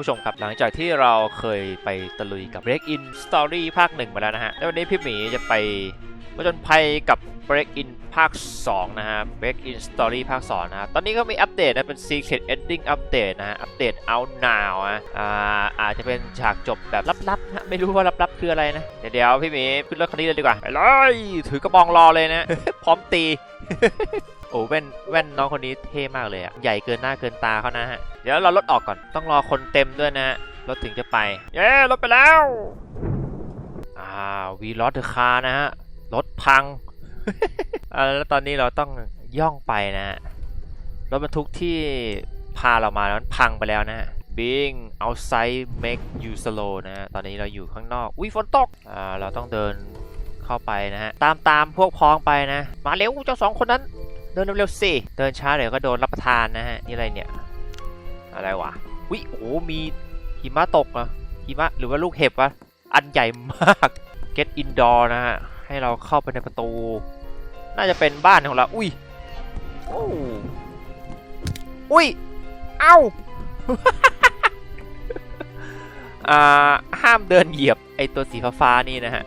ผู้ชมครับ หลังจากที่เราเคยไปตะลุยกับ Break In Story ภาคหนึ่งมาแล้วนะฮะ แล้ววันนี้พี่หมีจะไปผจญภัยกับ Break In ภาค 2 นะฮะ Break In Story ภาค 2 นะฮะ ตอนนี้ก็มีอัปเดตนะ เป็น Secret Ending Update นะฮะ อัปเดต Out Now นะอ่าอาจจะเป็นฉากจบแบบลับๆนะไม่รู้ว่าลับๆคืออะไรนะ เดี๋ยวเดี๋ยวพี่หมีขึ้นรถคันนี้เลยดีกว่า ไปเลย ถือกระบองรอเลยนะ พร้อมตี โอ้แว่นแว่นน้องคนนี้เท่มากเลยอะใหญ่เกินหน้าเกินตาเขานะฮะ เดี๋ยวเรารถออกก่อน ต้องรอคนเต็มด้วยนะฮะรถถึงจะไป เย้รถไปแล้ว อ่าวีลอสเดอะคานะฮะ รถพังอ่าแล้วตอนนี้เราต้องย่องไปนะฮะ รถบรรทุกที่พาเรามานั้นพังไปแล้วนะฮะ being outside make you slow นะฮะ ตอนนี้เราอยู่ข้างนอก อุ้ยฝนตก อ่า เราต้องเดินเข้าไปนะฮะ ตามตามพวกพ้องไปนะ มาเร็วเจ้าสองคนนั้น เดินเร็วๆสิ เดินช้าเดี๋ยวก็โดนรับประทานนะฮะ นี่อะไรเนี่ย อะไรวะวิโอ้มีหิมะตกเหรอะหิมะหรือว่าลูกเห็บวะ อันใหญ่มาก get indoor นะฮะ ให้เราเข้าไปในประตู น่าจะเป็นบ้านของเรา อุ้ยโอ้อุ้ย เอ้า อ่าห้ามเดินเหยียบไอตัวสีฟ้าๆนี่นะฮะ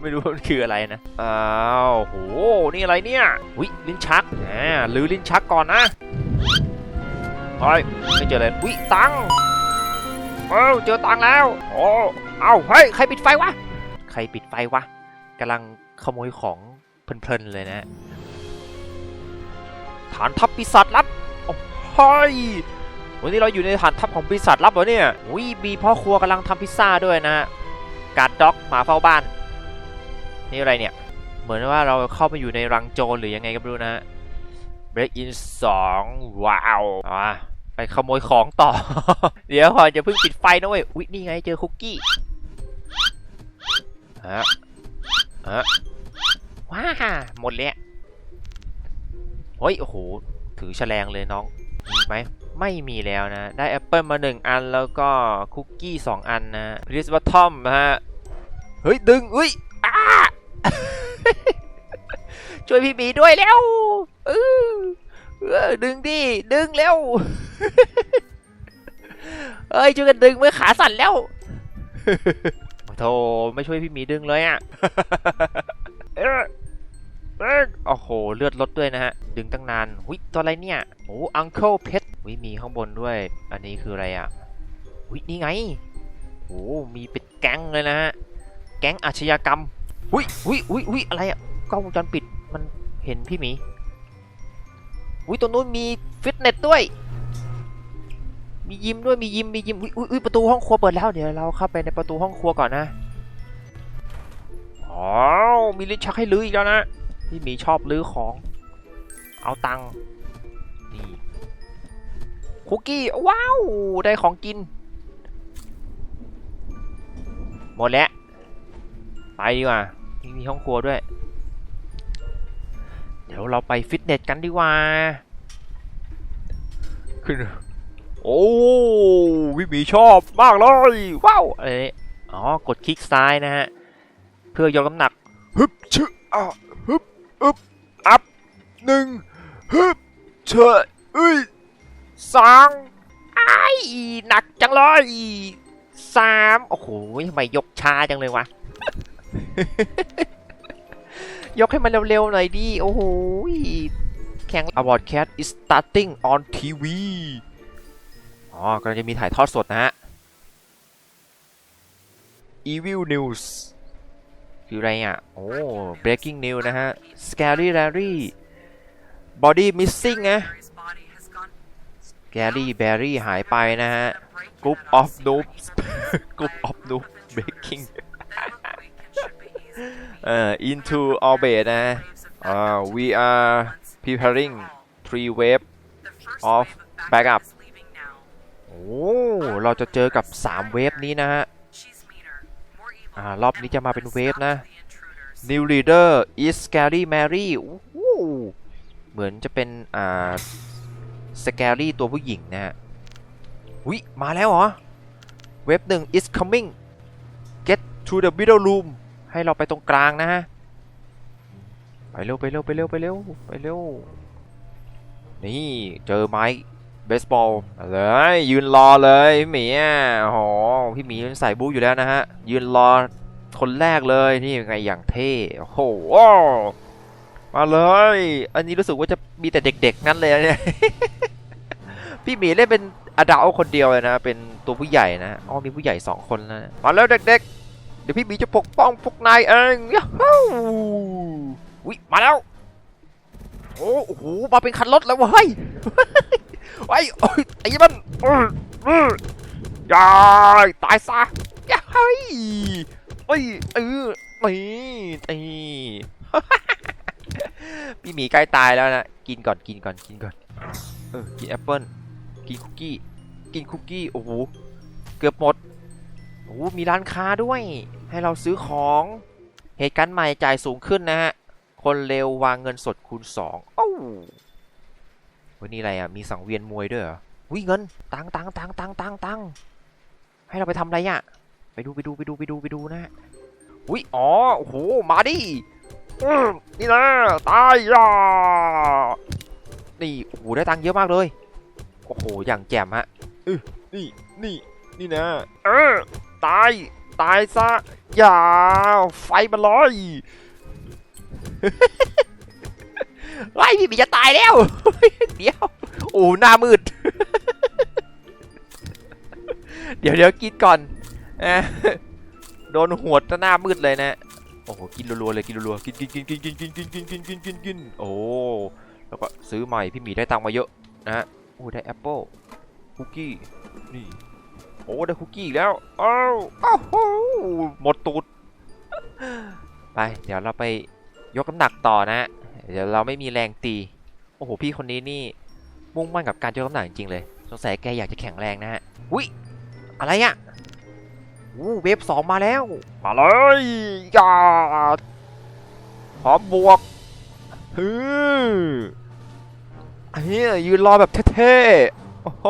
ไม่รู้ว่ามันคืออะไรนะอ้าวโหนี่อะไรเนี่ยวิลิ้นชักอ่าหรือลิ้นชักก่อนนะเฮ้ยไม่เจอเลยวิตังเอ้าเจอตังแล้วโอ้เอ้าเฮ้ยใครปิดไฟวะใครปิดไฟวะกำลังขโมยของเพลินๆเลยนะ ฐานทัพปีศาจลับโอ้เฮ้ย วันนี้เราอยู่ในฐานทัพของปีศาจลับเหรอเนี่ยวิมีพ่อครัวกำลังทำพิซซ่าด้วยนะการ์ดด็อกหมาเฝ้าบ้าน นี่อะไรเนี่ย เหมือนว่าเราเข้าไปอยู่ในรังโจรหรือยังไงก็ไม่รู้นะ Break in 2ว้าวอะไปขโมยของต่อ เดี๋ยวก่อนจะเพิ่งปิดไฟนะเว้ยอุ๊ยนี่ไงเจอคุกกี้ฮะฮะว้าหมดแล้วเฮ้ยโอ้โหถือแฉลงเลยน้องมีไหม ไม่มีแล้วนะ ได้แอปเปิลมา 1 อันแล้วก็คุกกี้ 2 อันนะพริสบัตทอมนะฮะ เฮ้ย ดึงเฮ้ยอ้าช่วยพี่หมีด้วยแล้วเออเออดึงดิ ดึงเร็วเอ้ย ช่วยกันดึงเมื่อขาสั่นแล้วโธ่ไม่ช่วยพี่หมีดึงเลยอะ เออเออโอ้โห เลือดลดด้วยนะฮะ ดึงตั้งนานหุยตัวอะไรเนี่ย โอ้อังเคิลเพชรหุยมีข้างบนด้วย อันนี้คืออะไรอะหุยนี่ไงโอ้มีเป็นแก๊งเลยนะฮะ แก๊งอาชญากรรมหุยหุยหุยหุยอะไรอะกล้องวงจรปิดมันเห็นพี่หมีหุยตรงนู้นมีฟิตเนสด้วย มียิมด้วย มียิม มียิมอุ้ยอุ้ยประตูห้องครัวเปิดแล้ว เดี๋ยวเราเข้าไปในประตูห้องครัวก่อนนะ อ๋อ มีลิ้นชักให้ลื้ออีกแล้วนะ พี่หมีชอบลื้อของ เอาตังค์นี่คุกกี้ ว้าว ได้ของกิน หมดแล้ว ไปดีกว่ามีห้องครัวด้วย เดี๋ยวเราไปฟิตเนสกันดีกว่า ขึ้น โอ้วิหมีชอบมากเลย ว้าวอะไรนี่อ๋อ กดคลิกซ้ายนะฮะ เพื่อยกน้ำหนัก ฮึบชึอะ อึบอัพหนึ่งฮึบเชยเอ้ยสองไอ้ายหนักจังเลยสามโอ้โหทำไมยกช้าจังเลยวะ ยกให้มันเร็วๆหน่อยดิ โอ้โหแข่ง Award Cat is starting on TV อ๋อกำลังจะมีถ่ายทอดสดนะฮะ Evil News คืออะไรอะ โอ้ breaking news นะฮะ scary Larry body missing นะ scary Barry หายไปนะฮะ group of noobs group of noobs breaking เอ่อ into orbit นะอ่า we are preparing three wave of backup โอ้ เราจะเจอกับ 3 เวฟนี้นะฮะ อ่ารอบนี้จะมาเป็นเวฟนะ New Leader is Scary Mary เหมือนจะเป็นอ่า Scary ตัวผู้หญิงนะฮะวิมาแล้วเหรอ เวฟหนึ่ง is coming get to the middle room ให้เราไปตรงกลางนะฮะ ไปเร็วไปเร็วไปเร็วไปเร็วไปเร็ว นี่เจอไม้ เบสบอลเลยยืนรอเลยพี่หมีอะโอ้โหพี่หมีเป็นสายบู๊อยู่แล้วนะฮะ ยืนรอคนแรกเลยนี่ยังไงอย่างเท่โอ้โหมาเลย อันนี้รู้สึกว่าจะมีแต่เด็กๆงั้นเลยเนี่ย พี่หมีเล่นเป็นอดาคนเดียวเลยนะ เป็นตัวผู้ใหญ่นะอ๋อมีผู้ใหญ่สองคนนะมาแล้วเด็กๆ เดี๋ยวพี่หมีจะปกป้องพวกนายเองยาฮูวิมาแล้ว โอ้โห มาเป็นคันรถแล้วเว้ย ไอ้ยโอ้ยไอ้มันยายตายซะยายเอ้ยเออนี่นี่พี่หมีใกล้ตายแล้วนะ กินก่อน กินก่อน กินก่อน เออ กินแอปเปิ้ล กินคุกกี้ กินคุกกี้ โอ้โห เกือบหมด โอ้โห มีร้านค้าด้วย ให้เราซื้อของ เหตุการณ์ใหม่จ่ายสูงขึ้นนะฮะ คนเร็ววางเงินสดคูณ 2 โอ้ วันนี้อะไรอะ มีสังเวียนมวยด้วยเหรอวิเงิน ตังตังตังตังตังตังให้เราไปทำอะไรอะ ไปดูไปดูไปดูไปดูไปดูนะวิอ๋อ โอ้โห มาดินี่นะ ตายย่านี่ โอ้โห ได้ตังเยอะมากเลย โอ้โห อย่างแจ่มฮะเออนี่ นี่ นี่นะ เออ ตาย ตายซะ อย่า ไฟมันลอย ไล่พี่หมีจะตายแล้วเดี๋ยวโอ้หน้ามืด เดี๋ยวเดี๋ยวกินก่อนอะโดนหัวดซะหน้ามืดเลยนะโอ้โหกินรัวๆเลยกินรัวๆกินกินกินกินกินกินกินกินกินกินกินกินโอ้แล้วก็ซื้อใหม่พี่หมีได้ตังค์มาเยอะนะฮะโอ้ได้แอปเปิลคุกกี้นี่โอ้ได้คุกกี้แล้วอ้าวอ้าวโหหมดตูดไปเดี๋ยวเราไปยกน้ำหนักต่อนะ เดี๋ยวเราไม่มีแรงตี โอ้โห พี่คนนี้นี่ มุ่งมั่นกับการยกน้ำหนักจริงๆเลย สงสัยแกอยากจะแข็งแรงนะฮะอุ้ย อะไรอะอู้เวฟสองมาแล้ว มาเลยยาพร้อมบวกฮึอันนี้ยืนรอแบบเท่ๆ โอ้โห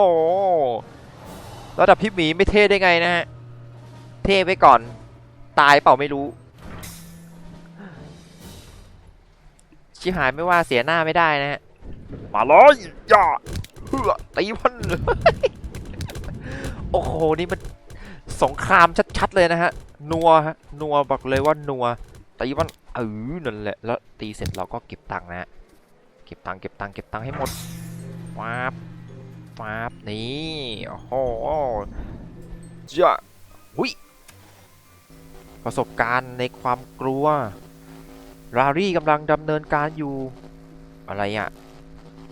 ระดับพี่หมีไม่เท่ได้ไงนะฮะ เท่ไปก่อน ตายเปล่าไม่รู้ ชิบหายไม่ว่าเสียหน้าไม่ได้นะฮะมาเลยอย่าเฮือตีมันโอ้โหนี่มันสงครามชัดๆเลยนะฮะนัวฮะนัวบอกเลยว่านัวตีมันเออนั่นแหละแล้วตีเสร็จเราก็เก็บตังค์นะฮะเก็บตังค์เก็บตังค์เก็บตังค์ให้หมดฟ้าบฟ้าบนี่โอ้โหจ้ะหุยประสบการณ์ในความกลัว รารี่กำลังดำเนินการอยู่ อะไรอะ่ะ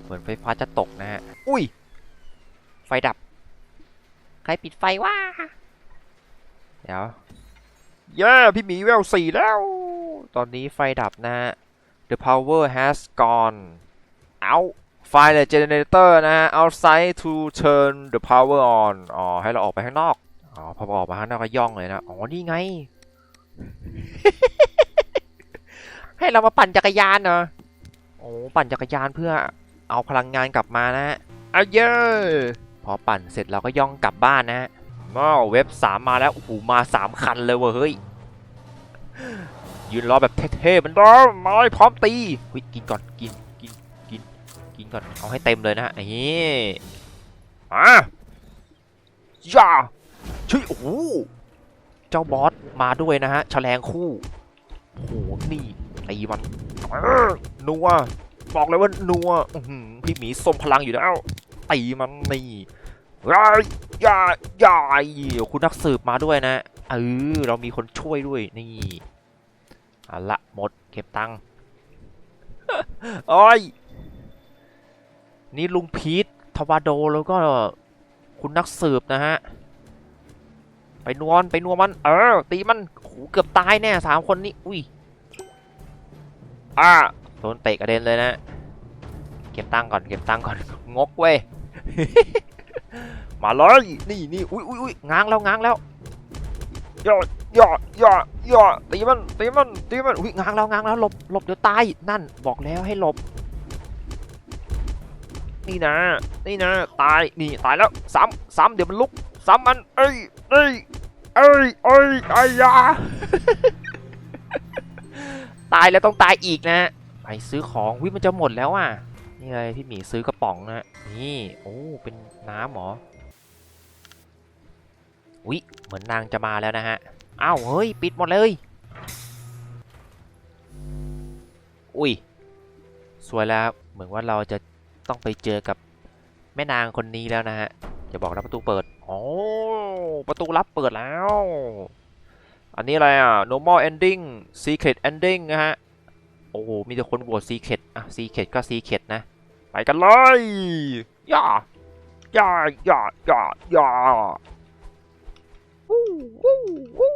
เหมือนไฟฟ้าจะตกนะฮะ อุ้ย ไฟดับ ใครปิดไฟวะ เดี๋ยว เย้ พี่หมีเวลสี่แล้ว ตอนนี้ไฟดับนะฮะ The power has gone out Find the generator นะฮะ outside to turn the power on อ๋อ ให้เราออกไปข้างนอก อ๋อ พอออกมาข้างนอกก็ย่องเลยนะ อ๋อ นี่ไง ให้เรามาปั่นจักรยานเหรอโอ้ปั่นจักรยานเพื่อเอาพลังงานกลับมานะฮะเอาเยอะพอปั่นเสร็จเราก็ย่องกลับบ้านนะฮะม้เว็บสามมาแล้วโอ้โหมาสามคันเลยเว้ยเฮ้ยยืนรอแบบเท่ๆมันรอมาเลยพร้อมตีเฮ้ยกินก่อนกินกินกินกินก่อนเอาให้เต็มเลยนะฮะนี่อะย่าช่วยโอ้โหเจ้าบอสมาด้วยนะฮะแฉลงคู่โอ้โหนี่ ตีมันนัวบอกเลยว่านัวพี่หมีทรงพลังอยู่แล้วตีมันนี่ย่าย่าย่าคุณนักสืบมาด้วยนะเออเรามีคนช่วยด้วยนี่เอาละหมดเก็บตังค์โอ้ยนี่ลุงพีททวาโดแล้วก็คุณนักสืบนะฮะ ไปนวลไปนัวมัน เออ ตีมันโหเกือบตายแน่สามคนนี้ อุ้ย อ่าโดนเตะกระเด็นเลยนะ เก็บตังค์ก่อน เก็บตังค์ก่อน งกเว้ย มาเลยนี่นี่อุ้ยอุ้ยอุ้ยง้างแล้วง้างแล้วย่อย่อย่อย่อตีมันตีมันตีมันอุ้ยง้างแล้วง้างแล้วหลบหลบเดี๋ยวตายนั่นบอกแล้วให้หลบ นี่นะ นี่นะ ตายนี่ตายแล้วซ้ำซ้ำเดี๋ยวมันลุกซ้ำมันเอ้ยเอ้ยเอ้ยเอ้ยไอ้ยา ตายแล้วต้องตายอีกนะไปซื้อของวิมันจะหมดแล้วอะนนี่อะไรพี่หมีซื้อกระป๋องนะนี่โอ้เป็นน้ำหรออุ๊ยเหมือนนางจะมาแล้วนะฮะอ้าวเฮ้ยปิดหมดเลย อุ้ยสวยแล้วเหมือนว่าเราจะต้องไปเจอกับแม่นางคนนี้แล้วนะฮะจะบอกนะประตูเปิดโอ้ประตูลับเปิดแล้ว อันนี้อะไรอะ normal ending secret ending นะฮะ โอ้โห มีแต่คนโหวต secret อะ secret ก็ secret นะ ไปกันเลยย่าย่าย่าย่าย่าวู้วู้วู้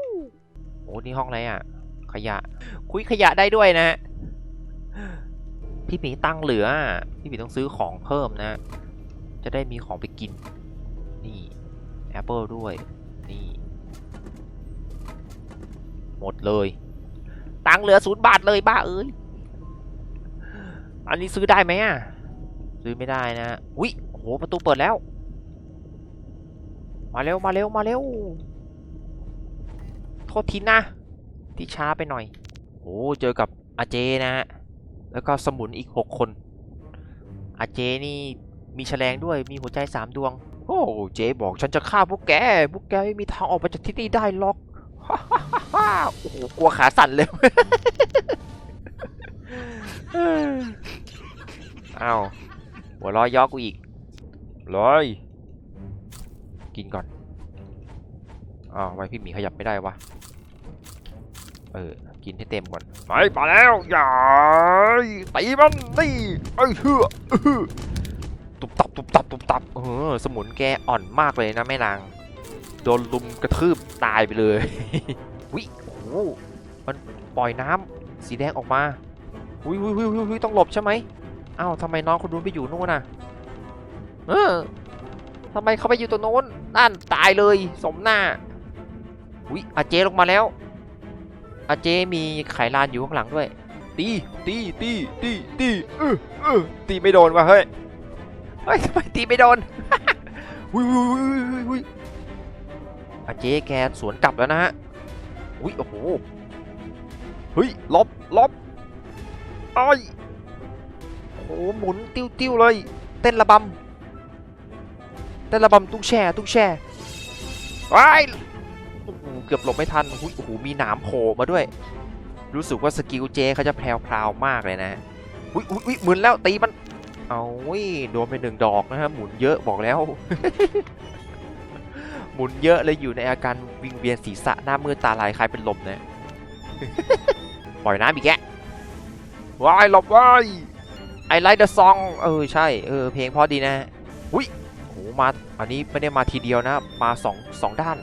โอ้นี่ห้องอะไรอะ ขยะ คุยขยะได้ด้วยนะ พี่หมีตังเหลือ พี่หมีต้องซื้อของเพิ่มนะ จะได้มีของไปกิน นี่แอปเปิลด้วย หมดเลย ตังเหลือศูนย์บาทเลยบ้าเอ้ย อันนี้ซื้อได้ไหมอะ ซื้อไม่ได้นะ อุ๊ยโอ้โหประตูเปิดแล้ว มาเร็วมาเร็วมาเร็ว โทษทีนะ ที่ช้าไปหน่อยโอ้เจอกับอาเจนะฮะ แล้วก็สมุนอีก6คน อาเจนี่มีแฉลงด้วย มีหัวใจ3ดวง โอ้ เจบอกฉันจะฆ่าพวกแก พวกแกไม่มีทางออกไปจากที่นี่ได้หรอก โอ้โหกลัวขาสั่นเลยเอ้าหัวเร้อยย่อกูอีกร้อยกินก่อนอ้าวทำไมพี่หมีขยับไม่ได้วะเออ กินให้เต็มก่อนไปมาแล้วอย่าตีมันนี่ไอ้เหืออื้อหือตุบตับตุบตับตุบตับเออสมุนแกอ่อนมากเลยนะแม่นาง โดนลุมกระทืบ ตายไปเลยวิโอ้มันปล่อยน้ำสีแดงออกมาวิววิววิววิต้องหลบใช่ไหมอ้าวทำไมน้องคนนู้นไปอยู่นู่นน่ะเออทำไมเขาไปอยู่ตรงโน้นนั่นตายเลยสมหน้าวิอาเจลงมาแล้วอาเจมีไขลานอยู่ข้างหลังด้วย ตีตีตีตีตีเออเออตีไม่โดนวะเฮ้ยเฮ้ยทำไมตีไม่โดนวิววิววิววิว อาเจ๊แกสวนกลับแล้วนะฮะ อุ้ยโอ้โห เฮ้ยลบลบอ้ายโอ้โหหมุนติ้วติ้วเลย เต้นระบำเต้นระบำตุ้งแช่ตุ้งแช่ว้โอ้โหเกือบหลบไม่ทันอุ๊ยโอ้โหมีหนามโผล่มาด้วย รู้สึกว่าสกิลเจเขาจะแพรวๆมากเลยนะอุ้ยอุ้ยอุ้ยหมุนแล้วตีมัน เอาอุ้ยโดนไปหนึ่งดอกนะฮะหมุนเยอะบอกแล้ว มุนเยอะเลยอยู่ในอาการวิงเวียนศีรษะหน้ามืดตาลายคล้ายเป็นลมนะ ปล่อยน้ำอีกแกวายหลบวายไอไลท์เดอะซองเออใช่เออเพลงพราะดีนะอุ้ยโหมาอันนี้ไม่ได้มาทีเดียวนะ มาสองสองด้าน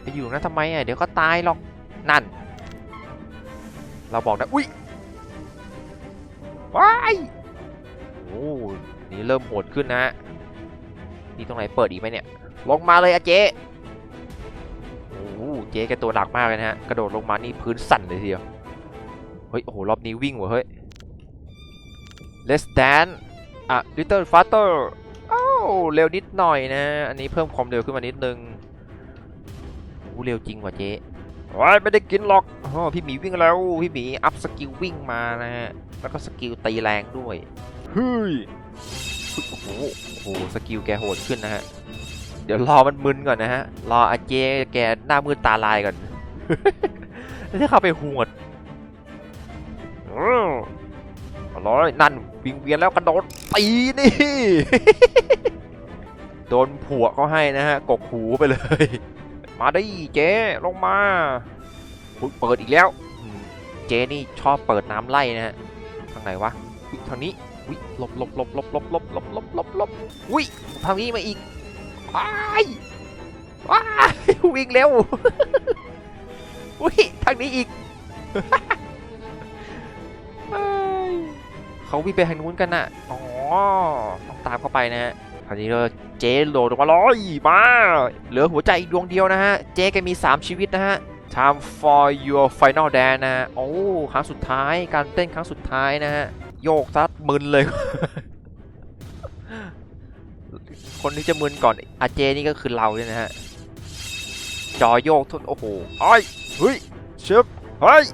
ไปอยู่นะทำไมอะเดี๋ยวก็ตายหรอกนั่น เราบอกนะอุ้ยว้ายโอ้นี่เริ่มโหดขึ้นนะ ฮะนี่ตรงไหนเปิดอีกไหมเนี่ย ลงมาเลยอะเจ๊โอ้เจ๊แกตัวหนักมากเลยนะฮะ กระโดดลงมานี่พื้นสั่นเลยทีเดียว เฮ้ย โอ้โห รอบนี้วิ่งว่ะเฮ้ย Let's dance อะ Little faster อ้าวเร็วนิดหน่อยนะ อันนี้เพิ่มความเร็วขึ้นมานิดนึงโอ้เร็วจริงว่ะเจ๊ว้ายไม่ได้กินหรอกอ๋อพี่หมีวิ่งแล้ว พี่หมีอัพสกิลวิ่งมานะฮะ แล้วก็สกิลตีแรงด้วย เฮ้ย โอ้โหโอ้โหสกิลแกโหดขึ้นนะฮะ เดี๋ยวรอมันมึนก่อนนะฮะ รออาเจแกหน้ามืดตาลายก่อนแล้วเข้าไปหวดอืมอร่อยนั่นวิงเวียนแล้วกระโดดตีนี่ โดนผัวเขาให้นะฮะ กกหูไปเลย มาดิเจ๊ลงมาเปิดอีกแล้ว เจ๊นี่ชอบเปิดน้ำไล่นะฮะ ทางไหนวะทางนี้ อุ้ยหลบหลบหลบหลบหลบหลบหลบหลบหลบหลบอุ้ยทางนี้มาอีกว้ายว้ายวิ่งเร็วอุ้ยทางนี้อีกเขาวิ่งไปทางนู้นกันน่ะอ๋อต้องตามเข้าไปนะฮะคราวนี้เราเจ๊โหลดออกมาร้อยมาเหลือหัวใจอีกดวงเดียวนะฮะ เจ๊แกมี 3 ชีวิตนะฮะ time for your final dance นะฮะโอ้ ครั้งสุดท้าย การเต้นครั้งสุดท้ายนะฮะ โยกซัดมึนเลย คนที่จะมึนก่อนอาเจนี่ก็คือเราเนี่ยนะฮะ จอโยกทุนโอ้โหไอ้ยเฮ้ยเชึบเฮ้ย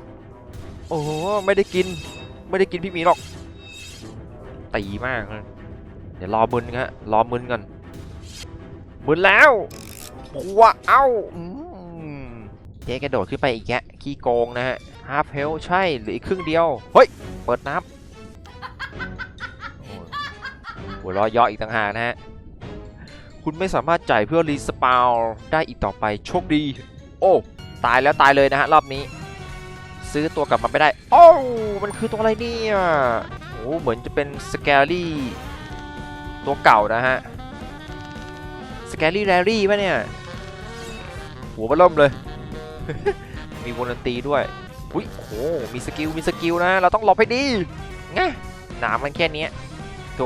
โอ้โหไม่ได้กิน ไม่ได้กินพี่หมีหรอกตีมากนะเดี๋ยวรอมึนฮะรอมึนก่อนมึนแล้วว้าเอ้าเจ๊กระโดดขึ้นไปอีกแกะขี้โกงนะฮะฮาเฮลใช่หลืออีกครึ่งเดียว เฮ้ย เปิดน้ำ หัวเรอยย่ออีกต่างหากนะฮะ คุณไม่สามารถจ่ายเพื่อรีสปาวได้อีกต่อไปโชคดี โอ้ ตายแล้วตายเลยนะฮะรอบนี้ ซื้อตัวกลับมาไม่ได้ โอ้ มันคือตัวอะไรเนี่ยโอ้เหมือนจะเป็นสแกลลี่ตัวเก่านะฮะ สแกลลี่แรรี่ป่ะเนี่ย หัวมันล่มเลย มีวงดนตรีด้วยอุ้ยโอ้โหมีสกิล มีสกิลนะ เราต้องหลบให้ดีไงหนามมันแค่นี้โถ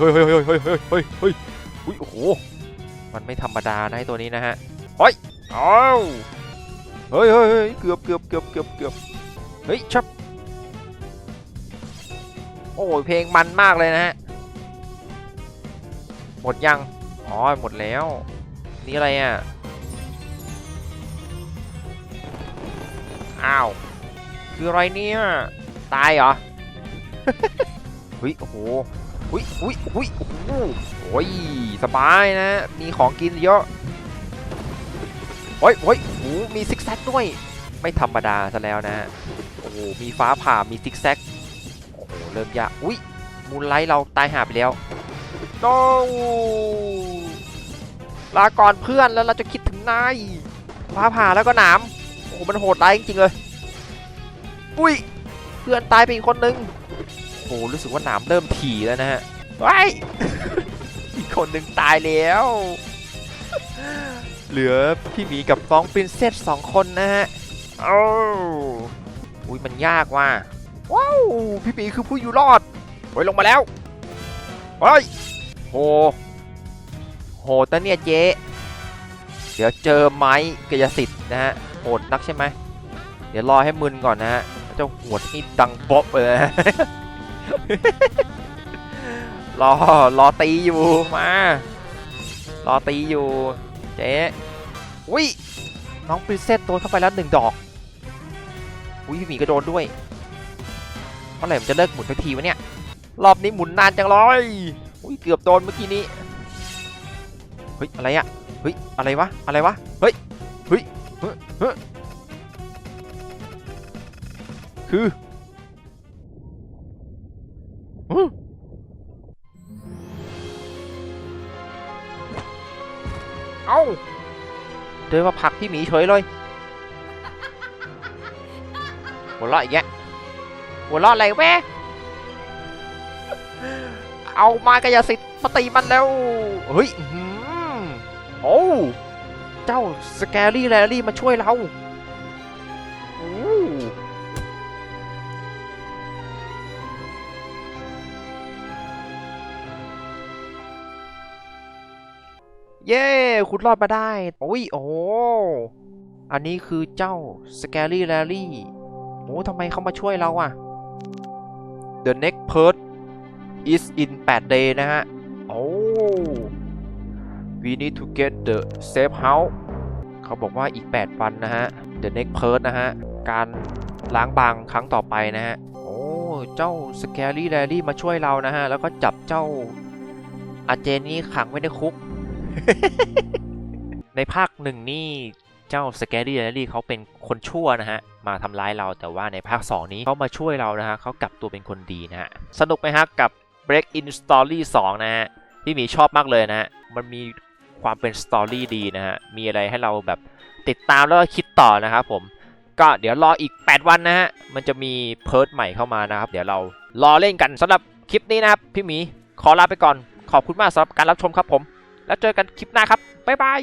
ฮ้ยเฮ้ยเฮ้ยเฮ้ยเฮ้ยเฮ้ยเฮ้ยเฮ้ยอุ้ยโอ้โห มันไม่ธรรมดานะไอตัวนี้นะฮะเฮ้ยอ้าวเฮ้ยเฮ้ยเฮ้ยเกือบเกือบเกือบเกือบเกือบเฮ้ยชับโอ้ยเพลงมันมากเลยนะฮะ หมดยัง อ๋อ หมดแล้ว นี่อะไรอะ อ้าว คืออะไรเนี่ย ตายเหรอ เฮ้ย โอ้โห อุ้ยอุ้ยอุ้ยโอ้โหโอ้ยสบายนะ มีของกินเยอะโอ้ยโอ้ยโอ้มีซิกแซกด้วย ไม่ธรรมดาซะแล้วนะโอ้โหมีฟ้าผ่ามีซิกแซกโอ้โหเริ่มยากอุ้ยมูลไลท์เราตายหาไปแล้วโนลาก่อนเพื่อนแล้วเราจะคิดถึงนายฟ้าผ่าแล้วก็หนามโอ้โหมันโหดร้ายจริงๆเลย อุ้ยเพื่อนตายไปอีกคนนึง หรู้สึกว่าหนามเริ่มถี่แล้วนะฮะว้ายอีกคนหนึ่งตายแล้ว เหลือพี่หมีกับฟ้องปรินเซสสองคนนะฮะเอ้าอุ้ยมันยากว่ะว้าวพี่หมีคือผู้อยู่รอดโอ้ยลงมาแล้วเฮ้ยโหโหดนะเนี่ยเจ๊เดี๋ยวเจอไม้กายสิทธิ์นะฮะโหดนักใช่ไหมเดี๋ยวรอให้มึนก่อนนะฮะเจ้าหัวที่ดังบ๊อบเลยนะ รอรอตีอยู่มารอตีอยู่เจ๊อุ้ยน้องปริเซสโดนเข้าไปแล้วหนึ่งดอกอุ้ยพี่หมีก็โดนด้วยเมื่อไหร่มันจะเลิกหมุนสักทีวะเนี่ยรอบนี้หมุนนานจังเลยอุ้ยเกือบโดนเมื่อกี้นี้เฮ้ยอะไรอะเฮ้ยอะไรวะอะไรวะเฮ้ยเฮ้ยเฮ้ยคือ เอ้าเดินมาผลักพี่หมีเฉยเลยหัวเราะอีกแยะหัวเราะอะไรแวะเอามากายสิทธิ์มาตีมันแล้ว เฮ้ยอื้อหือโอ้ เจ้าสแกรี่แรรี่มาช่วยเรา เย้คุณรอดมาได้โอ้ยโอ้อันนี้คือเจ้าสแกรี่แรรี่โอ้ทำไมเขามาช่วยเราอะ The next part is in 8 day นะฮะ โอ้ we need to get the safe house เขาบอกว่าอีก 8 วันนะฮะ the next part นะฮะ การล้างบางครั้งต่อไปนะฮะ โอ้ เจ้า scary larry มาช่วยเรานะฮะ แล้วก็จับเจ้าอาเจนนี่ขังไว้ในคุก ในภาคหนึ่งนี่เจ้า Scary Larry เขาเป็นคนชั่วนะฮะ มาทำร้ายเราแต่ว่าในภาค 2 นี้เขามาช่วยเรานะฮะเขากลับตัวเป็นคนดีนะฮะ สนุกไหมฮะกับ Break In Story 2 นะฮะ พี่หมีชอบมากเลยนะฮะ มันมีความเป็นสตอรี่ดีนะฮะ มีอะไรให้เราแบบติดตามแล้วก็คิดต่อนะครับผม ก็เดี๋ยวรออีก 8 วันนะฮะ มันจะมีเพิร์ดใหม่เข้ามานะครับ เดี๋ยวเรารอเล่นกันสำหรับคลิปนี้นะครับ พี่หมีขอลาไปก่อน ขอบคุณมากสำหรับการรับชมครับผม แล้วเจอกันคลิปหน้าครับ บ๊ายบาย